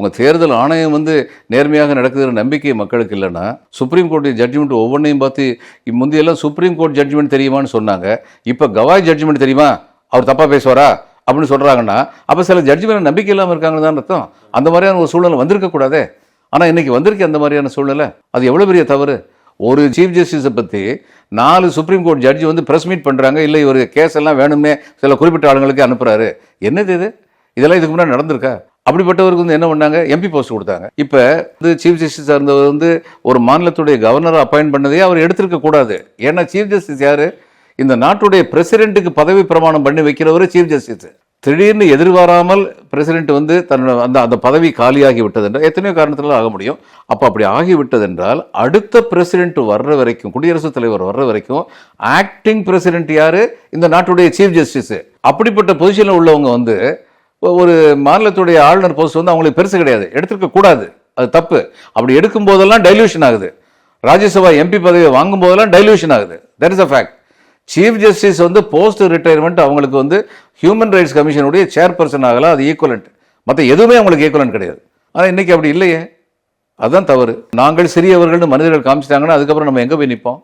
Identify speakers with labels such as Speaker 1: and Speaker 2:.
Speaker 1: உங்கள் தேர்தல் ஆணையம் வந்து நேர்மையாக நடக்குதுற நம்பிக்கை மக்களுக்கு இல்லைன்னா சுப்ரீம் கோர்ட் ஜட்ஜ்மெண்ட் ஒவ்வொன்றையும் பார்த்து இ- முந்தியெல்லாம் சுப்ரீம் கோர்ட் ஜட்ஜ்மெண்ட் தெரியுமான்னு சொன்னாங்க. இப்போ கவாய் ஜட்ஜ்மெண்ட் தெரியுமா? அவர் தப்பாக பேசுவாரா? அப்படின்னு சொல்கிறாங்கன்னா அப்போ சில ஜட்ஜ் மேலே நம்பிக்கை இல்லாமல் இருக்காங்கன்னு தான் அர்த்தம். அந்த மாதிரியான ஒரு சூழ்நிலை வந்திருக்கக்கூடாதே ஆனால் இன்னைக்கு வந்திருக்கு அந்த மாதிரியான சூழ்நிலை. அது எவ்வளோ பெரிய தவறு? ஒரு சீஃப் ஜஸ்டிஸை பற்றி நாலு சுப்ரீம் கோர்ட் ஜட்ஜி வந்து ப்ரெஸ் மீட் பண்ணுறாங்க இல்லை இவர் கேஸ் எல்லாம் வேணும்னே சில குறிப்பிட்ட ஆளுங்களுக்கு அனுப்புகிறாரு என்னது இது? இதெல்லாம் இதுக்கு முன்னாடி நடந்திருக்கா? அப்படிப்பட்டவருக்கு வந்து என்ன பண்ணாங்க? எம்பி போஸ்ட் கொடுத்தாங்க. இப்போ வந்து சீஃப் ஜஸ்டிஸாக இருந்தவர் வந்து ஒரு மாநிலத்துடைய கவர்னரை அப்பாயிண்ட் பண்ணதே அவர் எடுத்திருக்க கூடாது. ஏன்னா சீஃப் ஜஸ்டிஸ் யாரு? இந்த நாட்டுடைய பிரசிடென்ட்டுக்கு பதவி பிரமாணம் பண்ணி வைக்கிறவர் சீஃப் ஜஸ்டிஸ் திடீர்னு எதிர்பாராமல் பிரசிடென்ட் வந்து தன்னோட அந்த அந்த பதவி காலியாகி விட்டதென்றால் எத்தனையோ காரணத்தில் ஆக முடியும். அப்போ அப்படி ஆகிவிட்டதென்றால் அடுத்த பிரசிடென்ட் வர்ற வரைக்கும் குடியரசுத் தலைவர் வர்ற வரைக்கும் ஆக்டிங் பிரசிடென்ட் யார்? இந்த நாட்டுடைய சீஃப் ஜஸ்டிஸ் அப்படிப்பட்ட பொசிஷனில் உள்ளவங்க வந்து ஒரு மாநிலத்துடைய ஆளுநர் போஸ்ட் வந்து அவங்களுக்கு பெருசு கிடையாது. எடுத்திருக்க கூடாது. அது தப்பு. அப்படி எடுக்கும் போதெல்லாம் டைல்யூஷன் ஆகுது. ராஜ்யசபா எம்பி பதவியை வாங்கும் போதெல்லாம் டைல்யூஷன் ஆகுது. That is a fact chief justice வந்து போஸ்ட் ரிட்டையர்மெண்ட் அவங்களுக்கு வந்து ஹியூமன் ரைட்ஸ் கமிஷனுடைய சேர்பர்சன் ஆகலாம். அது ஈக்குவலண்ட் மற்ற எதுவுமே அவங்களுக்கு ஈக்குவலண்ட் கிடையாது. ஆனால் இன்னைக்கு அப்படி இல்லையே. அதுதான் தவறு. நாங்கள் சிறியவர்கள்னு மனிதர்கள் காமிச்சிட்டாங்கன்னா அதுக்கப்புறம் நம்ம எங்கே போய் நிற்போம்